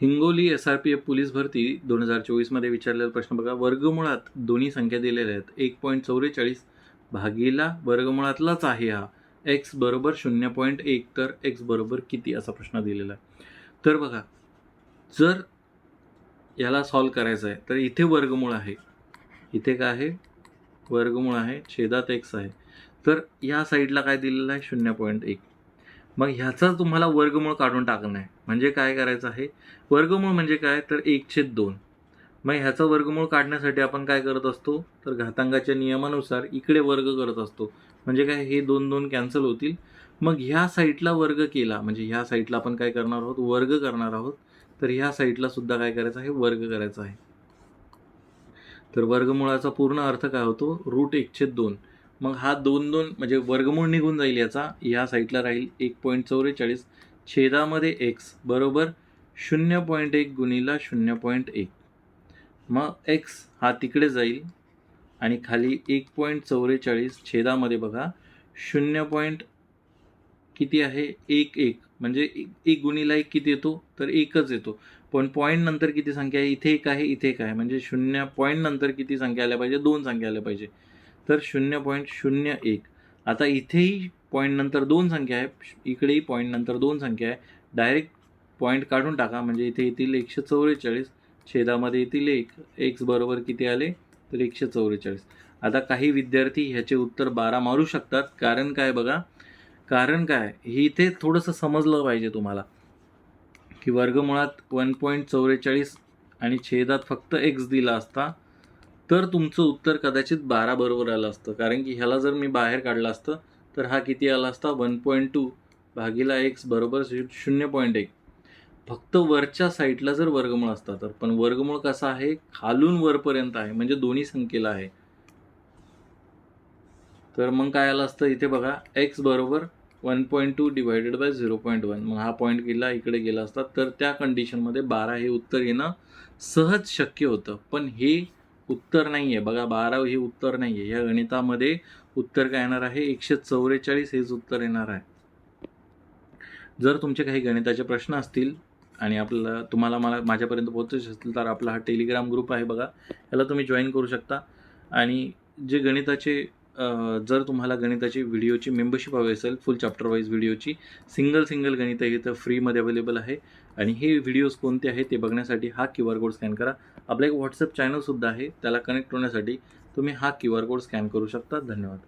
Hingoli S R P F police भरती दोन हजार चोवीसमध्ये विचारलेला प्रश्न बघा. वर्गमुळात दोन्ही संख्या दिलेल्या आहेत. एक पॉईंट चौवेचाळीस भागीला वर्गमुळातलाच आहे हा. एक्स बरोबर शून्य पॉईंट एक तर एक्स बरोबर किती? असा प्रश्न दिलेला आहे. तर बघा जर याला सॉल्व करायचं आहे तर इथे वर्गमूळ आहे. इथे काय आहे? वर्गमूळ आहे. छेदात एक्स आहे. तर या साईडला काय दिलेलं आहे? शून्य पॉईंट एक. मग ह्याचा तुम्हाला वर्गमूळ काढून टाकणं आहे. म्हणजे काय करायचं आहे? वर्गमूळ म्हणजे काय? तर एक छेद दोन. मग ह्याचा वर्गमूळ काढण्यासाठी आपण काय करत असतो? तर घातांकाच्या नियमानुसार इकडे वर्ग करत असतो. म्हणजे काय? हे दोन दोन कॅन्सल होतील. मग ह्या साईडला वर्ग केला. म्हणजे ह्या साईडला आपण काय करणार आहोत? वर्ग करणार आहोत. तर ह्या साईडला सुद्धा काय करायचं आहे? वर्ग करायचा आहे. तर वर्गमुळाचा पूर्ण अर्थ काय होतो? रूट एकशे दोन. मग हा दोन दोन म्हणजे वर्गमूळ निघून जाईल याचा. या साईडला राहील एक पॉईंट चौवेचाळीस. छेदामध्ये एक्स बरोबर शून्य पॉईंट एक गुणीला शून्य पॉईंट एक. मग एक्स हा तिकडे जाईल आणि खाली एक पॉईंट चौवेचाळीस छेदामध्ये बघा. शून्य पॉईंट किती आहे? एक एक. म्हणजे एक- एक गुणीला एक किती येतो? तर एकच येतो. पण पॉईंट नंतर किती संख्या आहे? इथे एक आहे इथे एक आहे. म्हणजे शून्य पॉईंट नंतर किती संख्या आल्या पाहिजे? दोन संख्या आल्या पाहिजे. तर शून्य पॉईंट शून्य एक. आता इथेही पॉईंट नंतर दोन संख्या आहे इकडेही पॉईंट नंतर दोन संख्या आहे. डायरेक्ट पॉईंट काढून टाका म्हणजे इथे येतील एकशे चौवेचाळीस छेदामध्ये येतील एक एक्स बरोबर किती आले? तर एकशे चौवेचाळीस आता काही विद्यार्थी ह्याचे उत्तर बारा मारू शकतात. कारण काय बघा? कारण काय? हे इथे थोडंसं समजलं पाहिजे तुम्हाला. की वर्गमुळात वन पॉईंट चौवेचाळीस आणि छेदात फक्त एक्स दिला असता तर तुमचं उत्तर कदाचित बारा बरोबर आलं असतं. कारण की ह्याला जर मी बाहेर काढलं असतं तर हा किती आला असता? वन पॉईंट टू भागीला एक्स बरोबर शून्य पॉईंट एक. फक्त वरच्या साईडला जर वर्गमूळ असता तर पण वर्गमूळ कसा आहे? खालून वरपर्यंत आहे. म्हणजे दोन्ही संख्येला आहे. तर मग काय आलं असतं? इथे बघा एक्स बरोबर one point two divided by zero point one. मग हा पॉईंट गेला इकडे गेला असता. तर त्या कंडिशनमध्ये बारा हे उत्तर येणं सहज शक्य होतं. पण हे उत्तर नाही आहे बघा बारा हे उत्तर नाही आहे या गणितामध्ये उत्तर काय येणार आहे? एकशे चौवेचाळीस हेच उत्तर येणार आहे. जर तुमचे काही गणिताचे प्रश्न असतील आणि आपल्याला तुम्हाला मला माझ्यापर्यंत पोहोचायचे असतील तर आपला हा टेलिग्राम ग्रुप आहे बघा. याला तुम्ही जॉईन करू शकता. आणि जे गणिताचे जर तुम्हाला गणिताची व्हिडिओची मेंबरशिप हवी असेल फुल चॅप्टर वाईज व्हिडिओची सिंगल सिंगल गणित आहे इथं फ्रीमध्ये अवेलेबल आहे. आणि हे व्हिडिओज कोणते आहेत ते बघण्यासाठी हा क्यू आर कोड स्कॅन करा. आपला एक व्हॉट्सअप चॅनलसुद्धा आहे त्याला कनेक्ट होण्यासाठी तुम्ही हा क्यू आर कोड स्कॅन करू शकता. धन्यवाद.